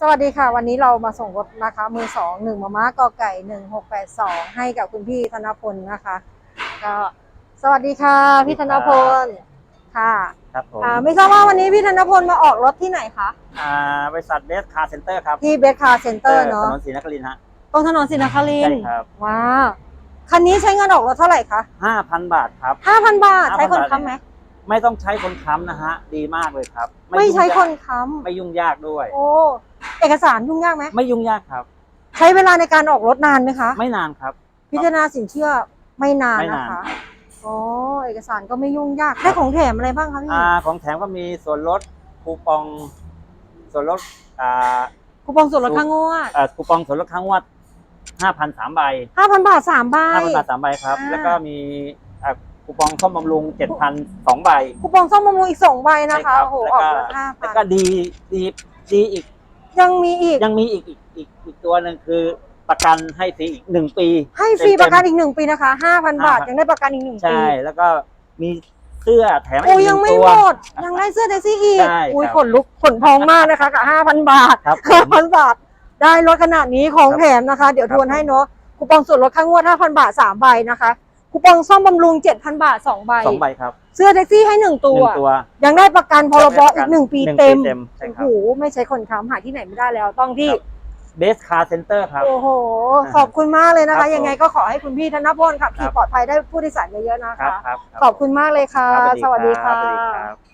สวัสดีค่ะ วันนี้เรามาส่งรถนะคะ มือสองหนึ่งมาม่ากอไก่หนึ่งหกแปดสองให้กับคุณพี่ธนพลนะคะก็สวัสดีค่ะ พี่ธนพลค่ะครับผมอ่าไม่ทราบว่าวันนี้พี่ธนพลมาออกรถที่ไหนคะอ่าบริษัทเบสคาร์เซ็นเตอร์ครับที่เบสคาร์เซ็นเตอร์เนาะถนนศรีนครินทร์ฮะตรงถนนศรีนครินทใช่ร์ครับว้าวคันนี้ใช้เงินออกรถเท่าไหร่คะห้าพันบาทครับห้าพันบาท5,000ใช้คนบาทค้ำไหมไม่ต้องใช้คนค้ำนะฮะดีมากเลยครับ ไม่ใช้ยุ่งคยากนค้ไม่ยุ่งยากด้วยำโอ้ เอกสารยุ่งยากไหมไม่ยุ่งยากครับ ใช้เวลาในการออกรถนานไหมคะไม่นานครับ พิจารณาสินเชื่อไม่นานไม่นะนาน คะอ๋อเอกสารก็ไม่ยุ่งยากได้ของแถมอะไรบ้างคะพี่อ่าของแถมก็มีส่วนลดคูปอง ส่วนลดอ่า คูปองส่วนลดค่างวดอ่าคูปองส่วนลดครั้งงวดห้าพันสามใบ ห้าพันบาทสามใบห้าพันบาทสามใบครับ อ่า แล้วก็มีอ่าคูปองซ่อมบำรุงเจ็ดพันสองใบคูปองซ่อมบำรุงอีกสองใบนะใช่คะรับโอ้โหแล้วออกก็รถห้าพัแล้วนก็ดีดีดีอีก ยังมีอีก ยังมีอีกอีกอีกอีกตัวหนึ่งคือประกันให้ฟรีอีกหนึ่งปีให้ฟรีเต็มๆประกันอีกหนึ่งปีนะคะห้าพันบาท5,000ยังได้ประกันอีกหนึ่งปีใช่แล้วก็มีเสื้อแถมโอ้อีกหยันึ่งงไม่ตัว หมด ยังได้เสื้อแท็กซี่อีกใช่อุ้ยครับขนลุกขนพองมากนะคะกับห้าพันบาทครับผห้ามพันบาท ได้รถขนาดนี้ของครับแถมนะคะ เดี๋ยวครับทวนให้เนาะคูปองส่วนลดค่างวดห้าพันบาทสามใบนะคะคูปองซ่อมบำรุงเจ็ดพันบาทสองใบ สองใบครับ เสื้อแท็กซี่ให้หนึ่งหตัวนึ่งตัว ยังได้ประกันพรบได้ประอีกักหนึ่งปีหนึ่งเต็มปีเต็มใช่โอ้ครัโหบไม่ใช่คนค้ำหาที่ไหนไม่ได้แล้ว ต้องที่ เบสคาร์เซ็นเตอร์ครับ โอ้โห ขอบคุณมากเลยนะครัคะ บผม ยังไงก็ขอให้คุณพี่ธนพลขับขี่ครับปลอดภัยได้ผู้โดยสารเยอะๆนะครัคะ บครับ ขอบคุณมากเลยค่ะรับสวัสดีค่ะ สวัสดีครับ